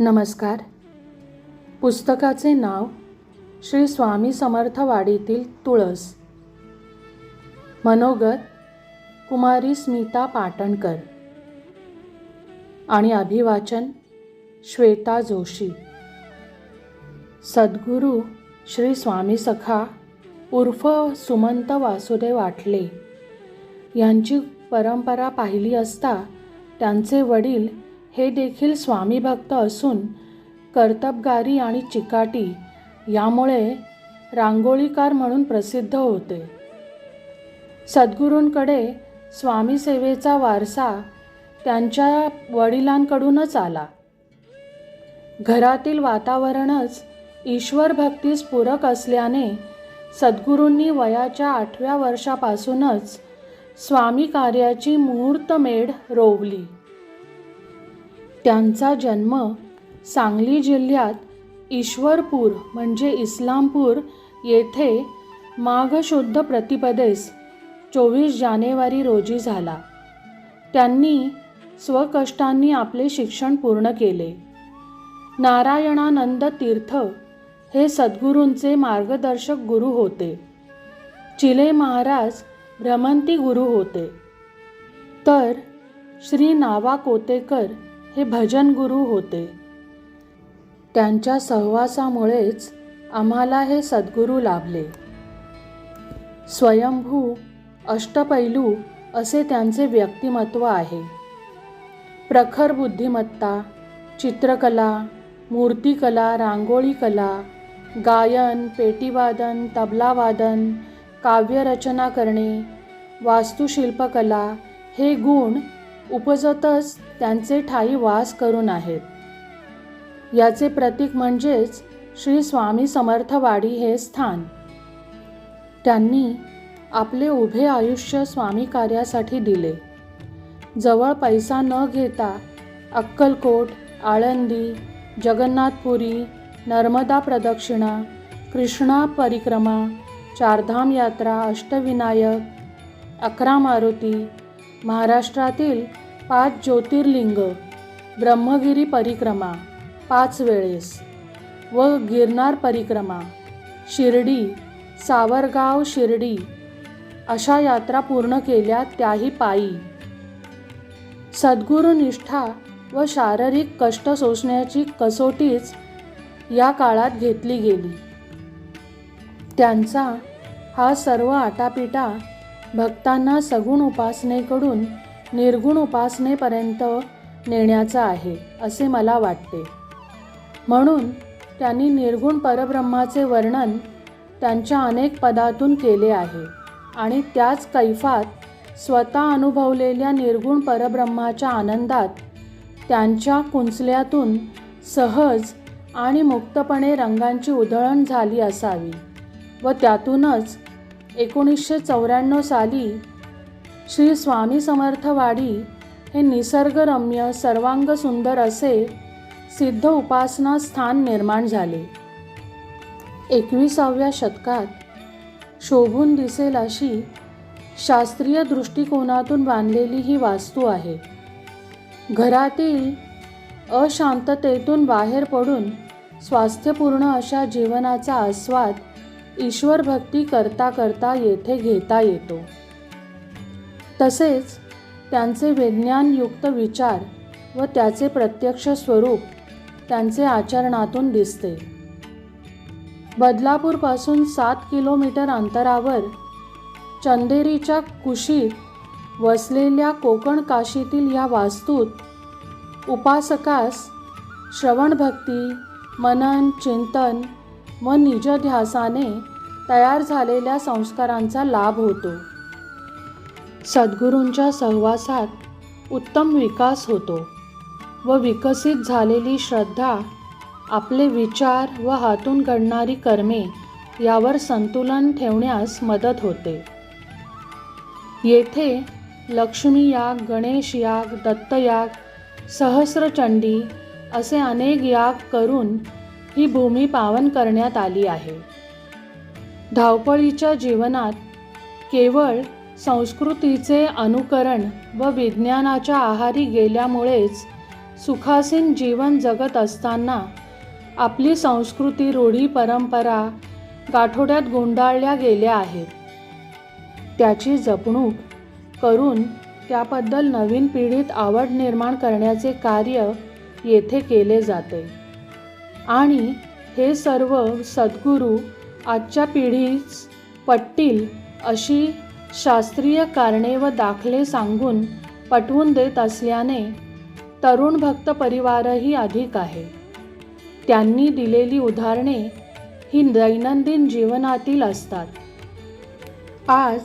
नमस्कार. पुस्तकाचे नाव श्री स्वामी समर्थ वाडीतील तुळस. मनोगत कुमारी स्मिता पाटणकर. आणि अभिवाचन श्वेता जोशी. सद्गुरू श्री स्वामी सखा उर्फ सुमंत वासुदेव आठले यांची परंपरा पाहिली असता त्यांचे वडील हे देखील स्वामी भक्त असून कर्तबगारी आणि चिकाटी यामुळे रांगोळीकार म्हणून प्रसिद्ध होते. सद्गुरूंकडे स्वामीसेवेचा वारसा त्यांच्या वडिलांकडूनच आला. घरातील वातावरणच ईश्वर भक्तीस पूरक असल्याने सद्गुरूंनी वयाच्या आठव्या वर्षापासूनच स्वामी कार्याची मुहूर्तमेढ रोवली. त्यांचा जन्म सांगली जिल्ह्यात ईश्वरपूर म्हणजे इस्लामपूर येथे माघशुद्ध प्रतिपदेस चोवीस जानेवारी रोजी झाला. त्यांनी स्वकष्टांनी आपले शिक्षण पूर्ण केले. नारायणानंद तीर्थ हे सद्गुरूंचे मार्गदर्शक गुरु होते. चिले महाराज भ्रमंती गुरु होते. तर श्री नावा कोतेकर हे भजन गुरु होते. त्यांच्या सहवासामुळेच आम्हाला हे सद्गुरू लाभले. स्वयंभू अष्टपैलू असे त्यांचे व्यक्तिमत्व आहे. प्रखर बुद्धिमत्ता चित्रकला मूर्तिकला रांगोळी कला गायन पेटीवादन तबलावादन काव्यरचना करणे वास्तुशिल्पकला हे गुण उपजतच त्यांचे ठाई वास करून आहेत. याचे प्रतीक म्हणजेच श्री स्वामी समर्थवाडी हे स्थान. त्यांनी आपले उभे आयुष्य स्वामी कार्यासाठी दिले. जवळ पैसा न घेता अक्कलकोट आळंदी जगन्नाथपुरी नर्मदा प्रदक्षिणा कृष्णा परिक्रमा चारधाम यात्रा अष्टविनायक अकरा मारुती महाराष्ट्रातील पाच ज्योतिर्लिंग ब्रह्मगिरी परिक्रमा पाच वेळेस व गिरनार परिक्रमा शिर्डी सावरगाव शिर्डी अशा यात्रा पूर्ण केल्या त्याही पायी. सद्गुरुनिष्ठा व शारीरिक कष्ट सोसण्याची कसोटीच या काळात घेतली गेली. त्यांचा हा सर्व आटापिटा भक्तांना सगुण उपासनेकडून निर्गुण उपासनेपर्यंत नेण्याचा आहे असे मला वाटते. म्हणून त्यांनी निर्गुण परब्रह्माचे वर्णन त्यांच्या अनेक पदातून केले आहे आणि त्याच कैफात स्वतः अनुभवलेल्या निर्गुण परब्रह्माच्या आनंदात त्यांच्या कुंचल्यातून सहज आणि मुक्तपणे रंगांची उधळण झाली असावी व त्यातूनच एकोणीसशे चौऱ्याण्णव साली श्री स्वामी समर्थवाडी हे निसर्गरम्य सर्वांग सुंदर असे सिद्ध उपासना स्थान निर्माण झाले. एकविसाव्या शतकात शोभून दिसेल अशी शास्त्रीय दृष्टिकोनातून बांधलेली ही वास्तू आहे. घरातील अशांततेतून बाहेर पडून स्वास्थ्यपूर्ण अशा जीवनाचा आस्वाद ईश्वर भक्ती करता करता येथे घेता येतो. तसेच त्यांचे विज्ञानयुक्त विचार व त्याचे प्रत्यक्ष स्वरूप त्यांचे आचरणातून दिसते. बदलापूरपासून सात किलोमीटर अंतरावर चंदेरीच्या कुशीत वसलेल्या कोकण काशीतील या वास्तूत उपासकास श्रवणभक्ती मनन चिंतन व निजध्यासाने तयार झालेल्या संस्कारांचा लाभ होतो. सद्गुरूंच्या सहवासात उत्तम विकास होतो व विकसित झालेली श्रद्धा आपले विचार व हातून घडणारी कर्मे यावर संतुलन ठेवण्यास मदत होते. येथे लक्ष्मी याग गणेश याग दत्तयाग सहस्रचंडी असे अनेक याग करून ही भूमी पावन करण्यात आली आहे. धावपळीच्या जीवनात केवळ संस्कृतीचे अनुकरण व विज्ञानाच्या आहारी गेल्यामुळेच सुखासीन जीवन जगत असताना आपली संस्कृती रूढी परंपरा गाठोड्यात गुंडाळल्या गेल्या आहेत. त्याची जपणूक करून त्याबद्दल नवीन पिढीत आवड निर्माण करण्याचे कार्य येथे केले जाते. आणि हे सर्व सद्गुरू आजच्या पिढीस पटतील अशी शास्त्रीय कारणे व दाखले सांगून पटवून देत असल्याने तरुण भक्त परिवारही अधिक आहे. त्यांनी दिलेली उदाहरणे ही दैनंदिन जीवनातील असतात. आज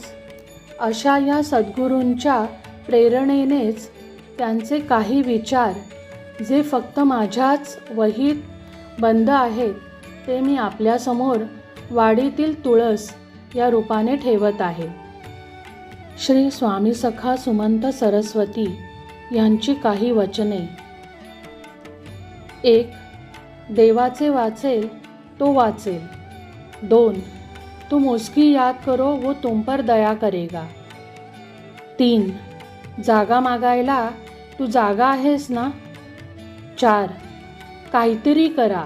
अशा या सद्गुरूंच्या प्रेरणेनेच त्यांचे काही विचार जे फक्त माझ्याच वहीत बंद आहेत ते मी आपल्यासमोर वाडीतील तुळस या रूपाने ठेवत आहे. श्री स्वामी सखा सुमंत सरस्वती यांची काही वचने. एक देवाचे वाचेल तो वाचेल. दोन तू मोजकी याद करो वो तुम पर दया करेगा. तीन जागा मागायला तू जागा आहेस ना? चार काहीतरी करा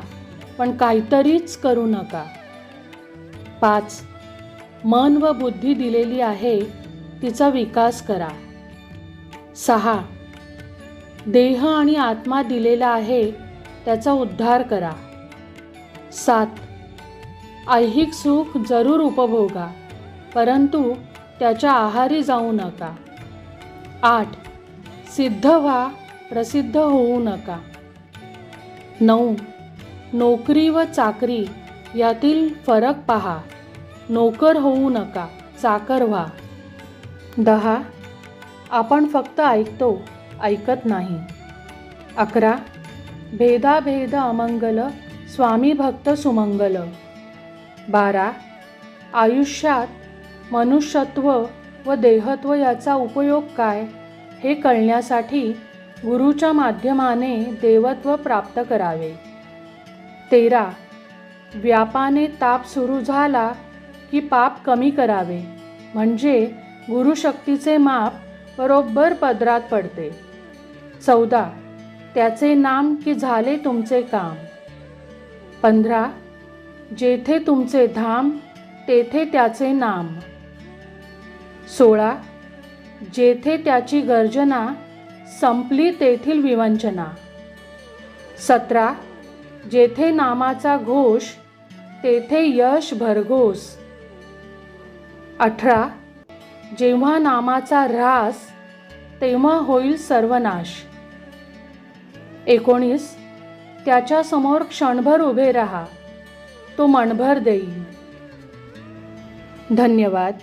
पण काहीतरीच करू नका. पाच. मन व बुद्धी दिलेली आहे तिचा विकास करा. सहा. देह आणि आत्मा दिलेला आहे त्याचा उद्धार करा. सात. ऐहिक सुख जरूर उपभोगा परंतु त्याच्या आहारी जाऊ नका. आठ. सिद्ध व्हा प्रसिद्ध होऊ नका. नऊ. नोकरी व चाकरी यातील फरक पहा. नोकर होऊ नका चाकर व्हा. दहा. आपण फक्त ऐकतो ऐकत नाही. अकरा. भेदाभेद अमंगल स्वामी भक्त सुमंगल. बारा. आयुष्यात मनुष्यत्व व देहत्व याचा उपयोग काय हे कळण्यासाठी गुरुच्या माध्यमाने देवत्व प्राप्त करावे. तेरा. व्यापाने ताप सुरू झाला की पाप कमी करावे. म्हणजे गुरुशक्तीचे माप बरोबर पदरात पडते. चौदा. त्याचे नाम की झाले तुमचे काम. पंधरा. जेथे तुमचे धाम तेथे त्याचे नाम. सोळा. जेथे त्याची गर्जना संपली तेथील विवंचना. सतरा. जेथे नामाचा घोष तेथे यश भरघोस. अठरा जेव्हा नामाचा ऱ्हास तेव्हा होईल सर्वनाश. एकोणीस त्याच्यासमोर क्षणभर उभे राहा तो मणभर देईल. धन्यवाद.